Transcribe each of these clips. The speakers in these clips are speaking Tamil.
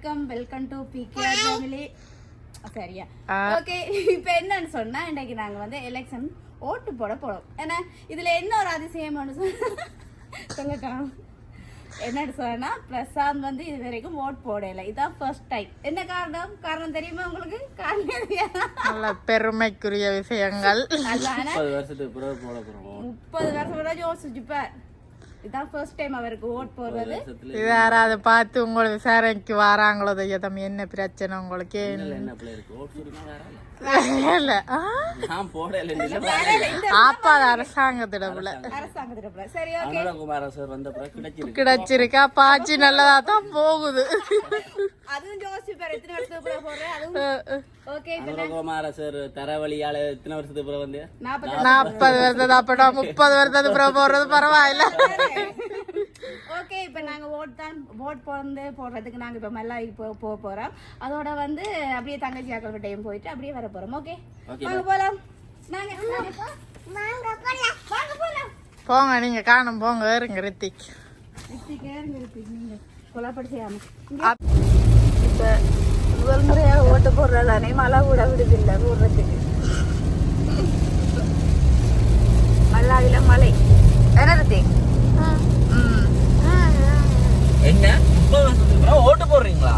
வணக்கம். வெல்கம் டு பிகேஆர் ஃபேமிலி சரியா. ஓகே இப்போ என்னன்னு சொன்னா இன்னைக்கு நாங்க வந்து எலெக்ஷன் ஓட்டு போட போறோம். ஏன்னா இதுல என்ன ஒரு அதிசயம் சொல்லட்டும். என்னன்னு சொன்னா பிரசாந்த் வந்து இது வரைக்கும் ஓட் போடல. இதான் ஃபர்ஸ்ட் டைம் என்ன காரணம்? காரணம் தெரியுமா உங்களுக்கு? காரணம் பெருமைக்குரிய விஷயங்கள். முப்பது வருஷத்துக்கு பிறகு போட போறோம். முப்பது வருஷம் யோசிச்சுப்பார் இதான் ஃபர்ஸ்ட் டைம் அவருக்கு ஓட் போடுறது. வருஷத்துல இது யாராவது பார்த்து உங்களை விசாரணைக்கு வராங்களோ ஐயா தம்பி என்ன பிரச்சனை உங்களுக்கு? என்ன கிடைச்சிருக்கு. பாச்சி நல்லதா தான் போகுது. வருஷத்துக்கு வருஷத்துக்கு நாற்பது வருஷம் அப்படா முப்பது வருஷத்துக்கு அப்புறம் போடுறது பரவாயில்ல. ஓகே இப்போ நாங்க ஓட் தான் ஓட் போந்து போடுறதுக்கு நாங்க இப்போ மல்லாய்க்கு போ போக போறோம். அதோட வந்து அப்படியே தங்கச்சி அக்கல்கிட்டையும் போயிட்டு அப்படியே வர போறோம் ஓகே வாங்க போலாம். நாங்க வாங்க போலாம். வாங்க போலாம். போங்க நீங்க காணும் போங்க இருங்க ரித்திக். ரித்திகே இருங்க ரித்திக் நீங்க கொலாப்படி செய்யாம இப்ப முதல் முறையாக ஓட்டு போடுறதானே மழை கூட விடுதில்லை போடுறதுக்கு. மல்லாவில மலை என்ன ரித்திக்? என்ன ஓட்டு போடுறீங்களா?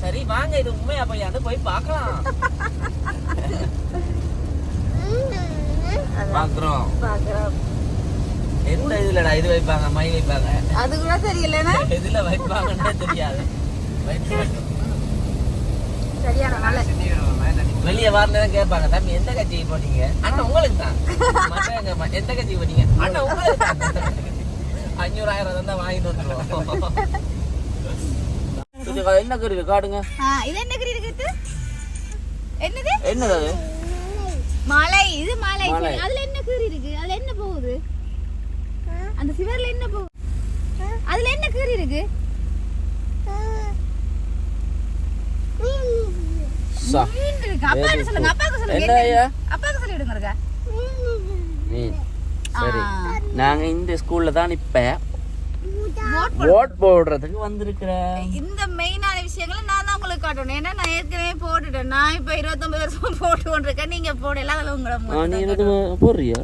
சரி வாங்க இது உண்மையா பையாண்டு போய் பார்க்கலாம். பாக்குறோம் எந்த இதுலடா இது வைப்பாங்க? மை வைப்பாங்க? அது கூட தெரியலன்னா எதுல வைப்பாங்கன்னே தெரியாது. வெளிய வரணும் கேட்பாங்க தம்பி எந்த கட்சிக்கு போட்டீங்க அண்ணா உங்களுக்கு தான். எந்த கட்சிக்கு போட்டீங்க அண்ணா உங்களுக்கு தான். அஞ்சூறாயிரம் தான் வாங்கிட்டு வந்துருவோம் என்ன கருவி காடுங்க ஆ இது என்ன கிரி இருக்குது என்னது என்னது அது மலை இது மலை அதுல என்ன கீறி இருக்கு அதுல என்ன போகுது அந்த சிவர்ல என்ன போகுது அதுல என்ன கீறி இருக்கு. மீன் இருக்கு சொல்லுங்க அப்பாவுக்கு சொல்லுங்க என்ன ஐயா? அப்பாவுக்கு சொல்லி விடுங்க இருக்கா மீன். சரி. நாங்க இந்த ஸ்கூல்ல தான் இப்ப ஓட் போடுறதுக்கு வந்திருக்கிறேன் இந்த மெயினான விஷயங்களை நான் தான் உங்களுக்கு காட்டணும். ஏன்னா நான் ஏற்கனவே போட்டுட்டேன். நான் இப்போ இருபத்தொன்பது வருஷம் போட்டு கொண்டிருக்கேன். நீங்க போடல அதில் உங்களை நீ இருபத்தொன்பது போடுறியா?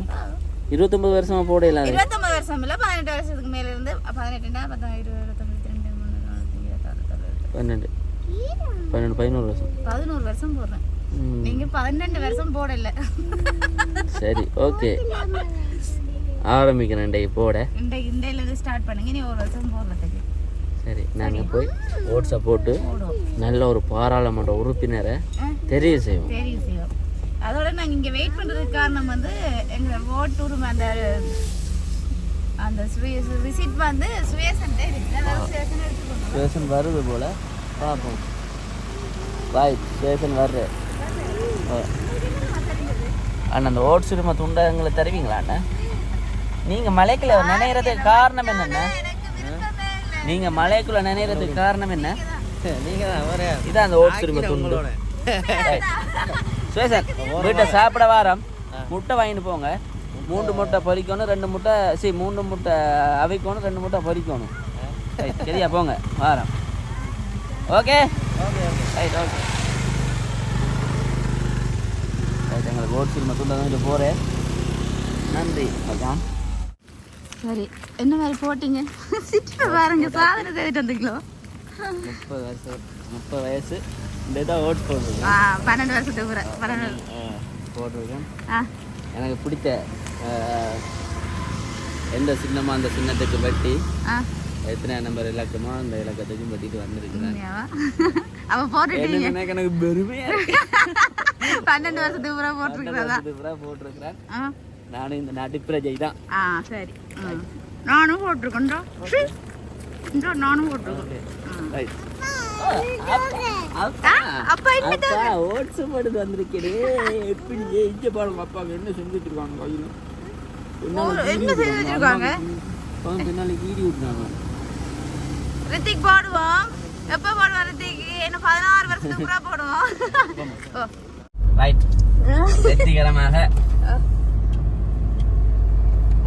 இருபத்தொன்பது வருஷமா போடல இருபத்தொன்பது வருஷம் இல்ல பதினெட்டு வருஷத்துக்கு மேல இருந்து பதினெட்டுனா பத்தாயிரம் இருபது இருபத்தொன்பது ரெண்டு மூணு நாலு. பன்னெண்டு பன்னெண்டு பதினோரு வருஷம். பதினோரு வருஷம் போடுறேன். நீங்க பன்னெண்டு வருஷம் போடல. சரி ஓகே. ஆரம்பிக்கிறேன் டே போட. இந்த இண்டையில இருந்து ஸ்டார்ட் பண்ணுங்க. நீ ஒரு வருஷம் போடுறதுக்கு. சரி நாங்க போய் ஓட்ஸை போட்டு நல்ல ஒரு பாராளுமன்ற உறுப்பினரை ஆ. தெரிவு செய்வோம். சரி விஷயம் அதோட நாங்க இங்க வெயிட் பண்றதுக்கு காரணம் வந்து எங்க ஓட்டு உரிமை அந்த அந்த விசிட் வந்து எடுத்துக்கணும் ஸ்டேஷன் வருது போல பார்ப்போம். பாய் ஸ்டேஷன் வர்ற அண்ணா அந்த ஓட்ஸ் உரிமை துண்டை எங்களை தருவீங்களா அண்ணா? நீங்க மலைக்குள்ள நினைக்கிறதுக்கு காரணம் என்னண்ணா எனக்கு விருப்பமே இல்லை. நீங்க மலைக்குள்ள நினைக்கிறதுக்கு காரணம் என்ன? நீங்க இதான் அந்த ஓட்ஸ் உரிமை துண்டு. சுவேசன் வீட்டை சாப்பிட வாரம். முட்டை வாங்கிட்டு போங்க. மூன்று முட்டை பொரிக்கணும் ரெண்டு முட்டை சரி மூணு முட்டை அவிக்கணும் ரெண்டு முட்டை பொரிக்கணும் ரைட், சரியா போங்க வாரம். ஓகே? Right okay. ரைட் எங்களுக்கு ஓட்ஸ் உரிமை துண்டை தான் போகிறேன் நன்றி அதான் சரி என்ன மாதிரி போட்டீங்க? சிட்டு பாருங்க சாதனை செய்துட்டு வந்தீங்களோ? முப்பது வயசு முப்பது வயசு. இந்த இதான் ஓட்ஸ் போடுறது ஆ பன்னெண்டு வருஷத்துக்கு கூட பன்னெண்டு போட்டிருக்கேன். எனக்கு அஹ், எந்த சின்னமோ அந்த சின்னத்துக்கு வெட்டி ஆ. எத்தனை நம்பர் இலக்கமோ அந்த இலக்கத்துக்கும் வெட்டிட்டு வந்திருக்கிறேன்? அவ போட்டுட்டீங்க. எனக்கு பெருமையா. பன்னெண்டு வருஷத்துக்கு கூட போட்டிருக்கிறதா? பூரா போட்டிருக்கிறேன். நானும் இந்த நாட்டு பிரஜை தான். ஆ சரி. நானும் போட்டிருக்கேன்டா. இந்தா நானும் போட்டிருக்கேன். ஓட்ஸ் போட்டு வந்திருக்கேன். எப்படி இங்க பாருங்க அப்பா என்ன செஞ்சுட்டு இருக்காங்க கையில என்ன விட்டுறாங்க ரித்திக் போடுவோம் எப்போ போடுவோம் ரித்திக் என்ன பதினாறு வருஷத்துக்கு கூட போடுவோம் ஓ ரைட் வெற்றிகரமாக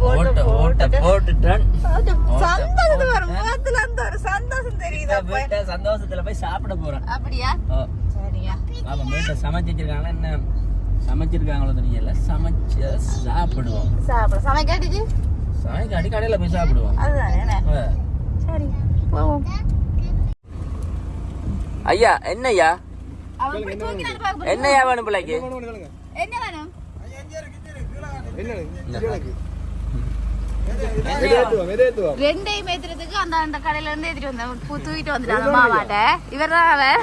ஓட்டு ஓட்டு போட்டுட்டேன். சந்தோஷம் வரும் முகத்துல அந்த ஒரு சந்தோஷம் தெரியுது. வீட்டை சந்தோஷத்துல போய் சாப்பிட போறேன். அப்படியா? சரியா. பாப்பா வீட்டை சமைச்சு வச்சிருக்காங்களா என்ன? சமைச்சிருக்காங்களோ தெரியல. சமைச்சு சாப்பிடுவோம். சாப்பிட. சமைக்காட்டிச்சு சமைக்க அடி கடையில போய் சாப்பிடுவோம். அதுதானே. சரி போவோம். ஐயா என்ன ஐயா வேணும் பிள்ளைக்கு? என்ன வேணும்? ரெண்டையும் ஏத்துறதுக்கு அந்த அந்த கடையில இருந்து ஏத்திட்டு வந்தேன். பூ தூக்கிட்டு வந்துட்டு அந்த மாமாட்ட. இவர் தான் அவன்.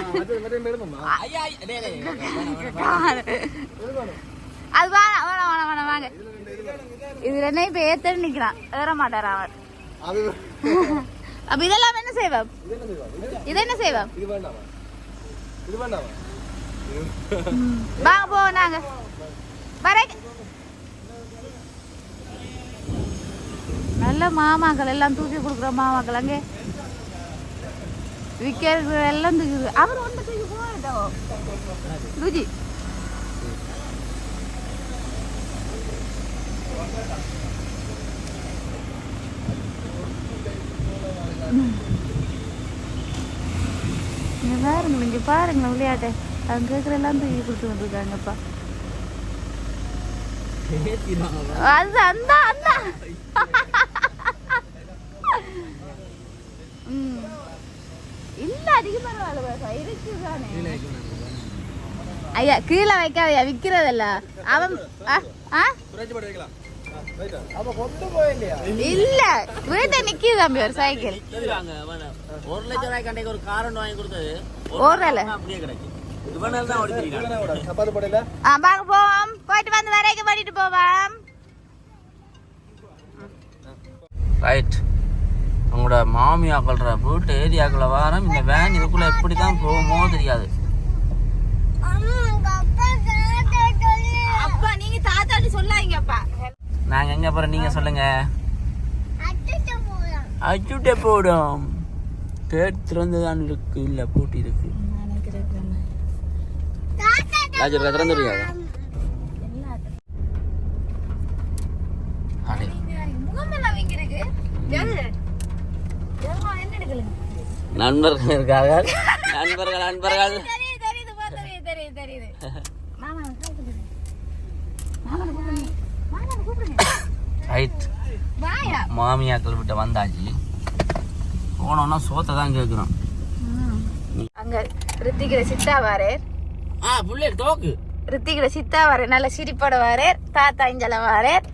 அது வேணாம் வேணாம் வேணாம் வேணாம் வாங்க. இது ரெண்டையும் இப்ப ஏத்தன்னு நிக்கிறான். ஏற மாட்டார் அவன்? அப்ப இதெல்லாம் என்ன செய்வோம் இது என்ன செய்வோம். வாங்க போவோம் நாங்க. வரேன். நல்ல மாமாக்கள் எல்லாம் தூக்கி கொடுக்குற மாமாக்கள் அங்கே விற்கிற எல்லாம் தூக்கி அவர் ஒன்று தூக்கி போயிட்டோம் ருஜி. இங்க பாருங்க இங்க பாருங்க விளையாட்டு. அவங்க கேட்குற எல்லாம் தூக்கி கொடுத்து வந்துருக்காங்கப்பா. அது அந்த அந்த ம். இல்ல அதிகமா பரவாயில்ல இருக்குதானே. ஐயா கீழே வைக்காதயா விக்கிறதல்ல. அவன்? இல்ல வீட்டை நிக்கிது தம்பி ஒரு சைக்கிள். ஒரு லட்சம் ரூபாய்க்கு அன்னைக்கு ஒரு கார் ஒன்று வாங்கி கொடுத்தது. ஓடுறல அப்படியே கிடைக்கும் தான் போயிட்டு வந்து வரைக்கும் பண்ணிட்டு போவோம். ரைட் உங்களோட மாமியாக்கள்ற வீட்டு ஏரியாக்குள்ள வாரம் இந்த வேன் இதுக்குள்ள எப்படி தான் போகுமோ தெரியாது. அப்பா நீங்க எங்க போறோம்? நீங்க சொல்லுங்க. அச்சுட்ட போடும். கேட் திறந்துதான் இருக்கு இல்ல பூட்டி இருக்கு. திறந்துருக்காங்க நண்பர்கள் இருக்கார்கள் நண்பர்கள் நண்பர்கள் ரைட். மாமியாக்கள் விட்ட வந்தாச்சு. போனோம்னா சோத்தை தான் கேட்குறோம் அங்க ரித்திகிற சித்தா வாரேர் ஆ புள்ளேட் தோக்கு. ரித்திகிற சித்தா வாரேர் நல்ல சிரிப்போட வாரேர் தாத்தா இஞ்சல வாரேர்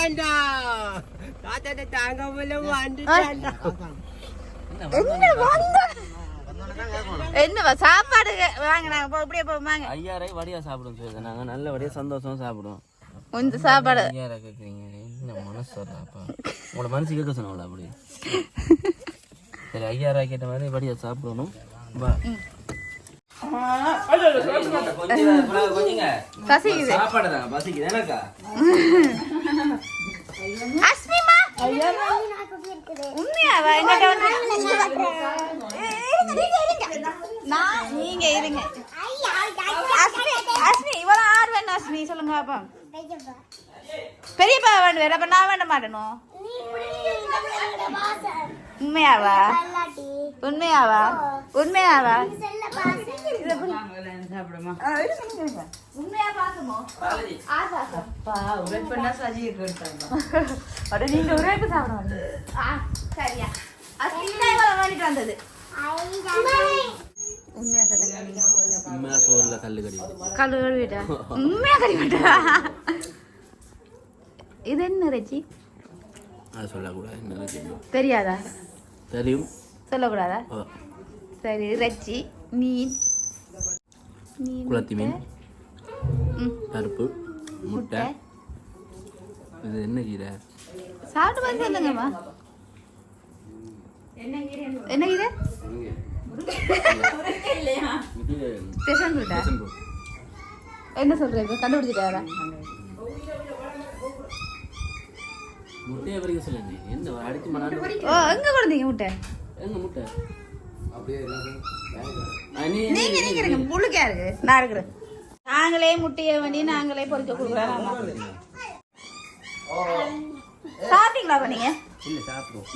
என்ன வந்த என்னவா சாப்பாடு வாங்கினாங்க போ இப்படியே போவாங்க ஐயாயிரம் வடியா சாப்பிடும் சொல்லி நாங்க நல்ல வடியா சந்தோஷமா சாப்பிடுவோம். இந்த சாப்பாடு. ஐயாயிரம் கேட்குறீங்க என்ன மனசு வர்றாப்பா உங்களோட மனசு கேட்க சொன்னவள அப்படி. சரி ஐயாயிரம் கேட்ட மாதிரி வடியா சாப்பிடணும். வா. பசிக்குது. சாப்பாடு தான் பசிக்குது. எனக்கா? உண்மையாவா எங்கிட்ட வந்து நீங்க இருங்க. அஸ்மி அஸ்மி இவ்வளோ ஆறு வேணும் அஸ்மி சொல்லுங்க பாப்பா. பெரியப்பா வேண்டு வேற அப்ப நான் வேண்ட மாட்டேனோ? உண்மையாவா? உண்மையாவா? உண்மையாவா? நீங்க ஒரே இப்ப சாப்பிட வந்தது. உண்மையா கல்லு கடி கல்லு கழுவிட்டா உண்மையா கழுவிட்டா இது என்ன ரச்சி அது சொல்லக்கூடாது தெரியாதா? தெரியும். சொல்லக்கூடாதா? சரி ரச்சி மீன். மீன் குளத்தி மீன். பருப்பு முட்டை. இது என்ன கீரை? சாப்பிட்டு பார்த்து சொல்லுங்கம்மா. என்ன பூ. என்ன சொல்றீங்க கண்டுபிடிச்சிட்டாரா. முட்டையை வரைக்கும் சொல்லுங்க என்ன அடிச்சு ஓ எங்க கொடுத்தீங்க முட்டை? எங்க முட்டை? ஆ, நீ நீங்க நீங்க இருங்க முழுக்கா இருக்கு. நான் இருக்கிறேன். நாங்களே முட்டையை வேண்டி நாங்களே பொறிக்க கொடுக்குறோம். சாப்பிட்டீங்களா நீங்க? இல்ல சாப்பிடுவோம்.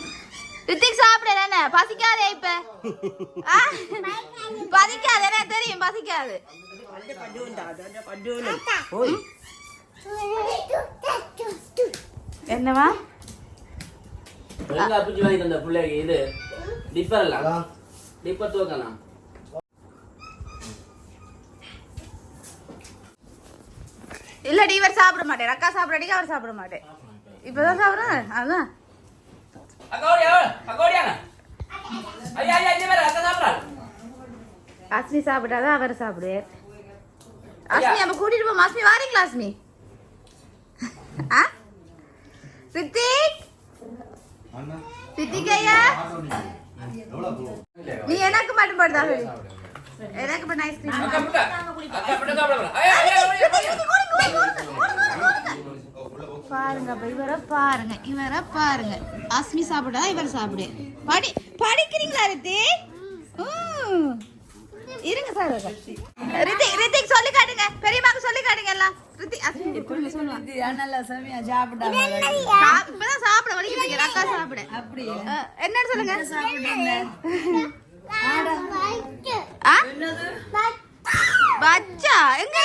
ரித்திக் சாப்பிடல பசிக்காதே இப்ப? பசிக்காது என்ன தெரியும்? பசிக்காது. என்னவா? எங்க அப்பிச்சு வாங்கி தந்த பிள்ளைக்கு இது டிப்பர் எல்லாம் டிப்பர் தூக்கலாம் இல்லடி இவர் சாப்பிட மாட்டேன் அக்கா சாப்பிடாடிக்கு அவர் சாப்பிட மாட்டேன் இப்பதான் சாப்பிடுறேன் அதான். அஸ்மி சாப்பிட்டாதான் அவர் சாப்பிடுவார். அஸ்மி நம்ம கூட்டிட்டு போவோம் அஸ்மி வாரீங்களா அஸ்மி? ஆ? ரித்திக் ரித்திக் ஐயா நீ எனக்கு மட்டும் போடுதா எனக்கு மட்டும் ஐஸ்கிரீம் பாருங்க அப்ப இவரை பாருங்க இவரை பாருங்க. அஸ்மி சாப்பிட்டா இவர் சாப்பிடு. படி படிக்கிறீங்களா ரித்தி ம். இருங்க சார் ரித்திக் ரித்திக் சொல்லி காட்டுங்க. பெரியம்மாக்கு சொல்லி காட்டுங்க எல்லாம். ரித்திக் இப்பதான் சாப்பிட வலிக்குது அக்கா சாப்பிட. அஹ், என்னன்னு சொல்லுங்க? பச்சா. எங்க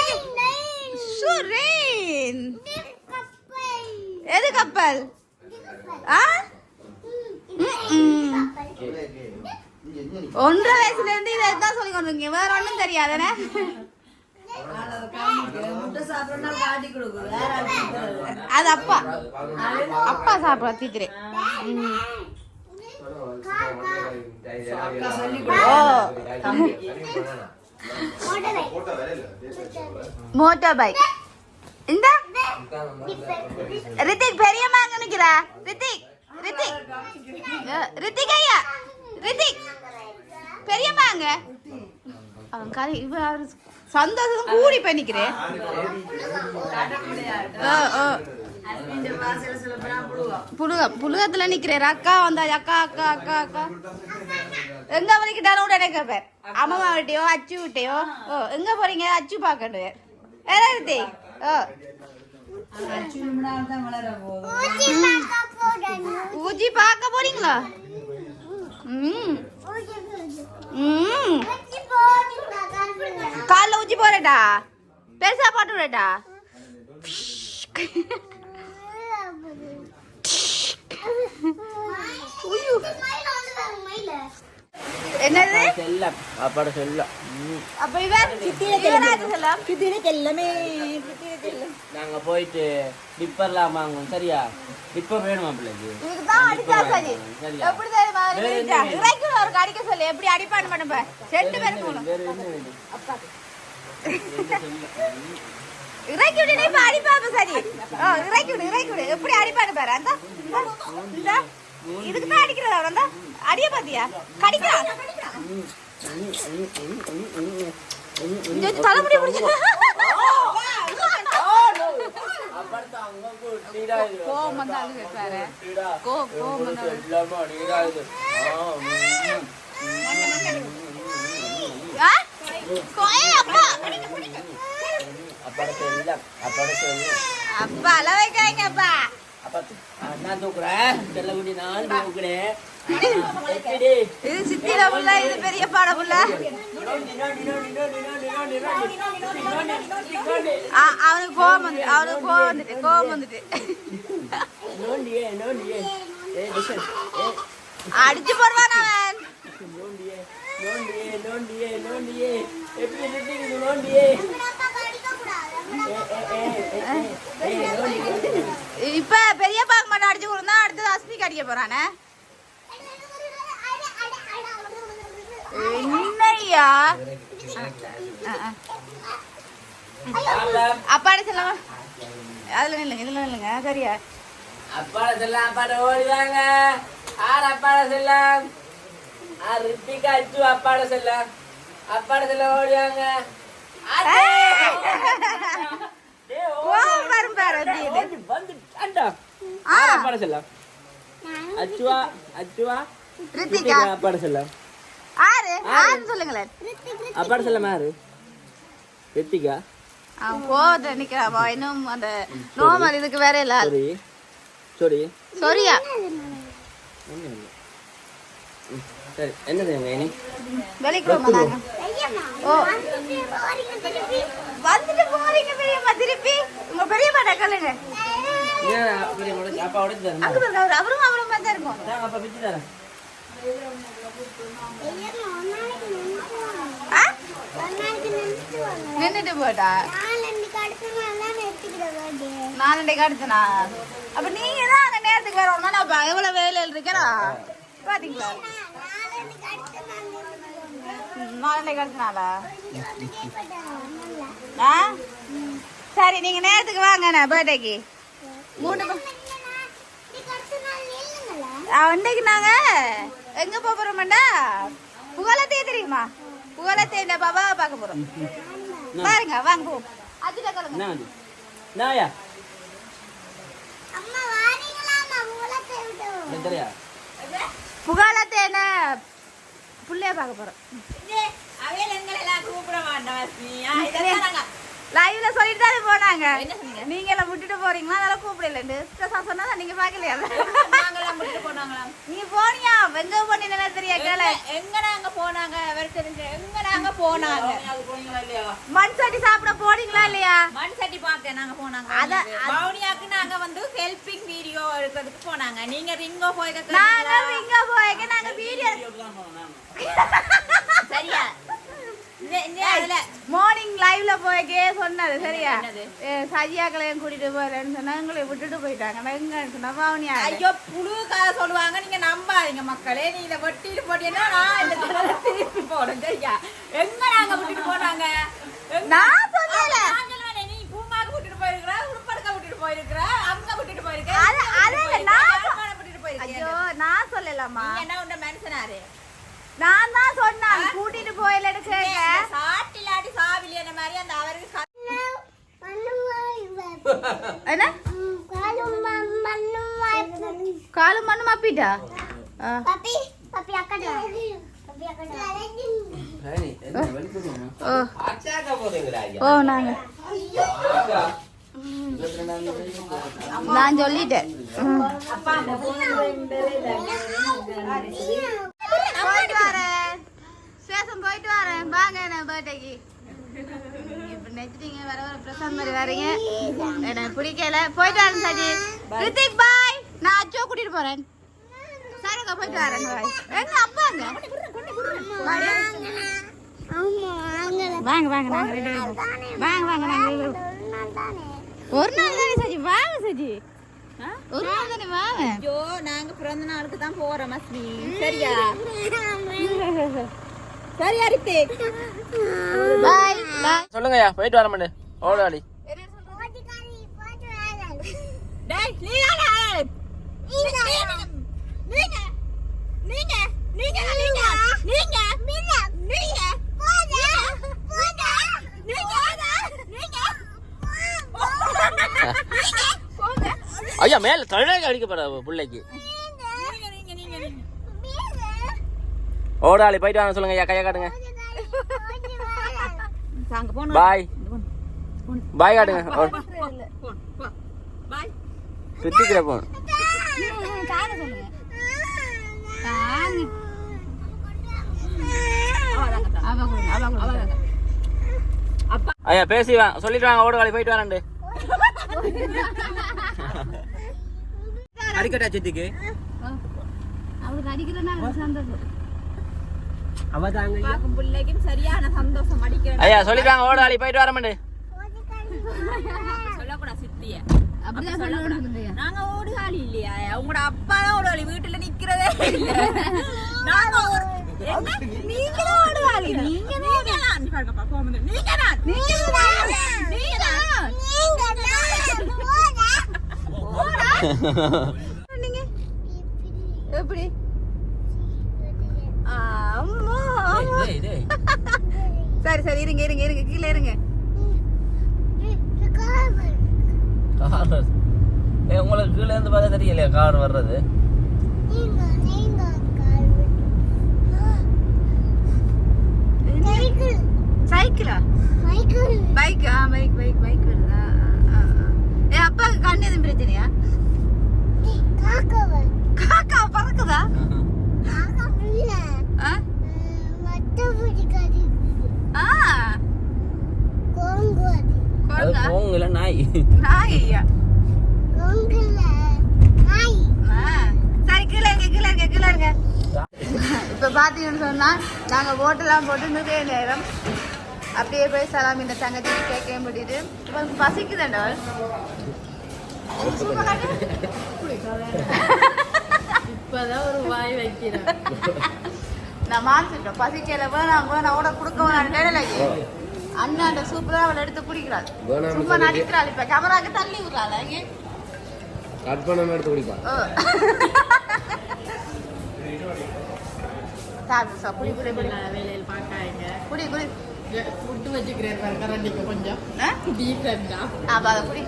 சுரேன் எது கப்பல்? ஆ. ஒன்றரை வயசுல இருந்து இதை தான் சொல்லி கொண்டு வேற ஒண்ணும் தெரியாதானே. அது அப்பா. அப்பா சாப்பிட தீத்துரு. Motor bike. இந்த? ரித்திக் பெரியம்மா அங்க நிக்கிறா? ரித்திக் ரித்திக். ரித்திக் ஐயா ரித்திக். பெரியம்மா அங்க அவன் கதை இவ சந்தோஷம் கூடி பண்ணிக்கிறேன் புழுக புழுகத்துல நிக்கிறேன். அக்கா வந்தா அக்கா அக்கா அக்கா அக்கா. எங்க வலிக்கிட்டாலும் கூட எனக்கு கேட்பேன் அம்மா விட்டையோ அச்சு விட்டையோ? ஓ எங்க போறீங்க? அச்சு பார்க்கணும். வேற ரித்தி ஓ ஊஜி பார்க்க போறீங்களா? ம். காலைல ஊஜி போறேடா பெருசா போட்டு விடட்டா என்னது செல்லம் அப்பாட செல்லம். அப்ப இவன் இவனாச்சு செல்லம் நாங்க போயிட்டு டிப்பர்லாம் வாங்குவோம் சரியா டிப்பர் வேணுமா பிள்ளைக்கு அடிச்சா சரி எப்படி தெரியுமா இறைக்கு ஒரு அடிக்க சொல்லு எப்படி அடிப்பான்னு பண்ணுப்ப ரெண்டு பேரும் இறக்கி விடு இப்ப அடிப்பாப்ப சரி இறக்கி விடு இறக்கி விடு எப்படி அடிப்பான்னு பாரு அந்த இதுக்கு தான் அடிக்கிறதா அந்த அடிய பாத்தியா வச்சு தலைமுடி பிடிச்சு கோவம் வந்து அப்பா வைக்காங்க அப்பா அப்பா நான் தூக்குறேன். செல்லக்குடி நான் தூக்குறேன். எப்படி இது சித்திர புள்ள இது பெரிய பாட புள்ள. ஆ, அவனுக்கு கோவம் வந்து அவனுக்கு கோவம் வந்துட்டு கோவம் வந்துட்டு. நோண்டியே நோண்டியே. ஏய் டிஷன் ஏய் அடிச்சு போடுவான் அவன். நோண்டியே நோண்டியே நோண்டியே நோண்டியே. எப்படி நோண்டியே இப்ப பெரிய பாக்கு மட்டும் அடிச்சு கொடுத்தா அடுத்தது அஸ்மிக்கு அடிக்க போறானே. அப்பாடி செல்லவா அதுல நில்லுங்க இதுல நில்லுங்க சரியா? அப்பாட செல்லம் அப்பாட ஓடிவாங்க. ஆர் அப்பாட செல்லம் ஆர் ரித்திகா அச்சு அப்பாட செல்லம் அப்பாட செல்லம் ஓடிவாங்க. கோவம் வரும் பாரு அப்படின்னு. வந்துட்டான்டா ஆ. அப்பாட செல்லம் அச்சுவா அச்சுவா. ரித்திகா. அப்பாட செல்லம் ஆறு ஆறு. சொல்லுங்களேன். அப்பாட செல்லம் யாரு ரித்திகா. அவன் கோவத்தை நிக்கிறான் இன்னும் அந்த நோமல் இதுக்கு வேற இல்ல. சரி. சரி. சரியா. சரி. என்ன செய்யுங்க இனி? ஓ. வந்துட்டு போறீங்க பெரியம்மா திருப்பி. உங்க பெரியம்மா டக்கலுங்க அவரும் அவரும் மாதிரி தான் இருக்கும் தாங்க, அப்பா பிச்சு தரேன் ஆ? போட்டா நாலண்டைக்கு அடுத்தனா அப்ப நீங்க தான் அந்த நேரத்துக்கு வரணும் நான் அப்ப எவ்வளவு வேலையில் இருக்கிறா பாத்தீங்களா ம், நாலண்டைக்கு அடுத்தனாலா ஆ சரி நீங்க நேரத்துக்கு வாங்க பர்த்டேக்கு அன்னைக்கு நாங்க எங்க போக போறோம்டா புகழத்தே தெரியுமா? புகழத்தே இந்த பாபாவை பார்க்க போறோம். பாருங்க வாங்க போ. கலங்க என்ன? தெரியா புள்ளைய பார்க்க போறோம். லைவ்ல சொல்லிட்டு தான் போனாங்க நீங்க எல்லாம் விட்டுட்டு போறீங்களா? அதெல்லாம் கூப்பிடல சொன்னா நீங்க பாக்கலையா நீங்க போனியா? எங்க போனீங்க தெரியா கேள. எங்க நாங்க போனாங்க? அவர் தெரிஞ்ச எங்க நாங்க போனாங்க மண் சட்டி சாப்பிட போனீங்களா இல்லையா? மண் சட்டி பார்க்க நாங்க போனாங்க. அத- பவுனியாக்கு நாங்க வந்து ஹெல்பிங் வீடியோ எடுக்கிறதுக்கு போனாங்க. நீங்க ரிங்கோ போய் நாங்க இங்க போய்க்க நாங்க வீடியோ சரியா? மார்னிங் லைவ்ல போய்க்கே சொன்னது சரியா? சஜியாக்களையும் கூட்டிட்டு போறேன்னு சொன்னா எங்களை விட்டுட்டு போயிட்டாங்க. எங்கன்னு சொன்னா பவுனியா ஐயோ புழு கதை சொல்லுவாங்க. நீங்க நம்பாதீங்க மக்களே. நீ இதை வெட்டிட்டு போட்டீங்கன்னா நான் இந்த தடவை திருப்பி போறேன் சரியா? எங்க நாங்க விட்டுட்டு எங்க- நான் சொல்லல. நீ பூமாக்கு விட்டுட்டு போயிருக்கிற உருப்படுக்க விட்டுட்டு போயிருக்கிற அங்க விட்டுட்டு போயிருக்க விட்டுட்டு போயிருக்க. ஐயோ நான் சொல்லலம்மா. நீ என்ன உண்ட மனுஷனாரு நான் தான் சொன்னேன் கூட்டிட்டு போயிலன்னு கேட்க சாட்டிலாடி சாவிலி என்ன மாதிரி அந்த அவருக்கு என்ன? அப்பிட்டா ஆ. சரி என்ன வெளிக்கு போகணும் ஓ நாங்க. நான் சொல்லிட்டேன் ம். போயிட்டு வரேன் ஸ்டேஷன் போயிட்டு வரேன் வாங்க நான் பர்த்டேக்கு இப்ப நினைச்சிட்டீங்க வர வர பிரசாந்த் மாதிரி வரீங்க. எனக்கு பிடிக்கல. போயிட்டு வரேன் சஜி. ரித்திக் பாய் நான் அச்சோ கூட்டிட்டு போறேன். சரிக்கா போயிட்டு வரேன் பாய் எங்க அப்பாங்க வாங்க வாங்க நாங்க ரெண்டு பேரும். வாங்க வாங்க நாங்க ரெண்டு பேரும். ஒரு நாள் தானே சஜி? வாங்க சஜி. ஒரு நாள் தானே வாங்க. ஐயோ நாங்க பிறந்த நாளுக்கு தான் போறோம் மஸ்மி சரியா? சரியா ரித்திக் பாய். பாய் சொல்லுங்கய்யா போயிட்டு வர மாட்டேன் ஓடாடி. டேய் நீ தானே நீங்க. நீங்க. நீங்க. நீங்க. நீங்க. நீங்க. நீங்க. ஐயா மேல தழக அடிக்கப்பட பிள்ளைக்கு. ஓடாளி போயிட்டு வாங்க சொல்லுங்க ஐயா கையை காட்டுங்க. பாய் பாய் காட்டுங்க. சுத்திக்கிற போன் ஐயா பேசி வா சொல்லிட்டு வாங்க ஓடுகாளி போயிட்டு வரேன் அடிக்கட்டா சித்திக்கு. அவருக்கு அடிக்கிறனால சந்தோஷம். பிள்ளைக்கும் சரியான சந்தோஷம் அடிக்கிறேன். ஐயா ஓடுகாளி போயிட்டு வர மாட்டேன் சொல்லக்கூடாது சித்திய. அப்படிதான் சொல்லணும் நாங்க ஓடுகாலி இல்லையா? உங்களோட அப்பா தான் ஓடுகாலி வீட்டுல நிக்கிறதே இல்ல. நாங்க ஒரு என்ன? நீங்களும் ஓடுகாலி நீங்க நீங்க தான் நீ பாருங்க பாப்பா வந்து நீங்க தான் நீங்க தான் நீங்க தான் நீங்க. எப்படி அம்மா அம்மா. சரி சரி இருங்க இருங்க இருங்க கீழே இருங்க. உங்களுக்கு கீழே இருந்து பார்த்தா தெரியலையா கார் வர்றது? சைக்கிளா? பைக் ஆ பைக் பைக் பைக் வருதா. ஏ அப்பாவுக்கு கண்ணு எதுவும் பிரச்சனையா? காக்கா பறக்குதா? ஆ? ஆ, அது குரங்கா? போங்கல நாய் நாய் ஐயா. சரி கீழே இருங்க கீழே இருங்க கீழே இருங்க இப்போ பார்த்தீங்கன்னு சொன்னால் நாங்கள் ஓட்டெல்லாம் போட்டு நிறைய நேரம் அப்படியே போய் சலாம் இந்த தங்கச்சி கேட்க முடியுது இப்போ பசிக்குதுண்டா இப்பதான் ஒரு வாய் வைக்கிறேன் நான் மானிச்சிட்டோம் பசிக்கல வேணாம் வேணாம் ஓட கொடுக்க வேணாம் அண்ணாண்ட சூப்பரா அவளை எடுத்து குடிக்கிறாள். சும்மா நடிக்கிறாள் இப்ப. கேமராக்கு தள்ளி விடுறாள். கட் பண்ணாம எடுத்து குடிப்பா சார் குடி குடி குடி வேலையில் பார்க்காங்க குடி குடி ஃபுட்டு வச்சுக்கிறேன் பாருங்க ரெண்டிக்கு கொஞ்சம் ஆ? டீசெண்டா அப்ப அதை குடி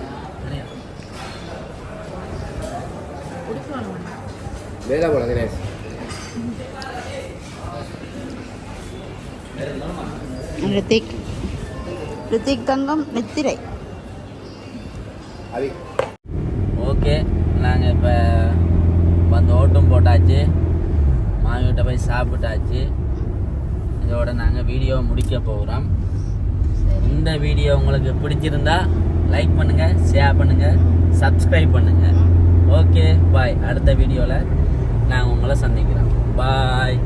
குடிக்கணும் வேலை போல தினேஷ். ரித்திக் ரித்திக் தங்கம் நித்திரை அது. ஓகே நாங்கள் இப்போ வந்து ஓட்டும் போட்டாச்சு. மாமிகிட்ட போய் சாப்பிட்டாச்சு. இதோட நாங்கள் வீடியோ முடிக்க போகிறோம் இந்த வீடியோ உங்களுக்கு பிடிச்சிருந்தா லைக் பண்ணுங்கள் ஷேர் பண்ணுங்கள் சப்ஸ்கிரைப் பண்ணுங்கள் ஓகே பாய் அடுத்த வீடியோவில் நான் உங்களை சந்திக்கிறேன் பாய்